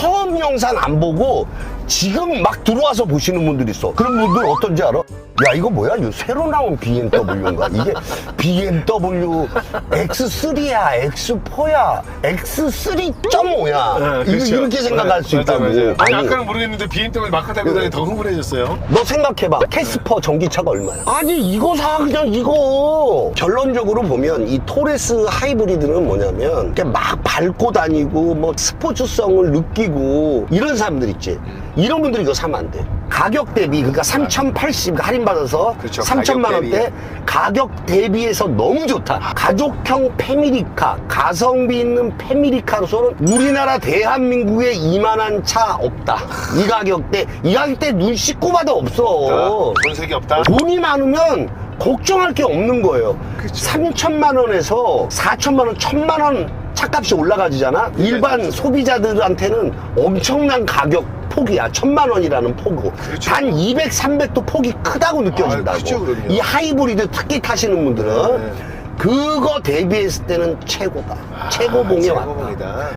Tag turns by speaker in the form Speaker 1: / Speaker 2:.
Speaker 1: 처음 영상 안 보고 지금 막 들어와서 보시는 분들 있어. 그런 분들 어떤지 알아? 야 이거 뭐야? 이거 새로 나온 BMW인가? 이게 BMW X3야, X4야, X3.5야.
Speaker 2: 네, 그렇죠.
Speaker 1: 이렇게 생각할
Speaker 2: 네,
Speaker 1: 수
Speaker 2: 맞아요,
Speaker 1: 있다고.
Speaker 2: 맞아요. 아니,
Speaker 1: 아니,
Speaker 2: 아까는 모르겠는데 BMW 마크 타고 다니 더 흥분해졌어요.
Speaker 1: 너 생각해봐. 캐스퍼 전기차가 얼마야? 아니, 이거 사, 그냥 이거. 결론적으로 보면 이 토레스 하이브리드는 뭐냐면 그냥 막 밟고 다니고 뭐 스포츠성을 느끼고 이런 사람들 있지. 이런 분들이 이거 사면 안 돼. 가격 대비, 그러니까 3,080 할인받아서
Speaker 2: 그렇죠.
Speaker 1: 3천만
Speaker 2: 가격
Speaker 1: 원대 가격 대비해서 너무 좋다. 가족형 패밀리카, 가성비 있는 패밀리카로서는 우리나라 대한민국에 이만한 차 없다. 이 가격대, 이 가격대 눈 씻고 봐도 없어.
Speaker 2: 본색이 없다.
Speaker 1: 돈이 많으면 걱정할 게 없는 거예요.
Speaker 2: 그쵸.
Speaker 1: 3천만 원에서 4천만 원, 1천만 원 차값이 올라가지잖아. 일반 소비자들한테는 엄청난 가격 폭이야. 천만 원이라는 폭이고.
Speaker 2: 그렇죠.
Speaker 1: 단 200, 300도 폭이 크다고 느껴진다고.
Speaker 2: 아, 그럼요.
Speaker 1: 이 하이브리드 특기 타시는 분들은
Speaker 2: 네.
Speaker 1: 그거 대비했을 때는 최고다. 최고봉에
Speaker 2: 왔다.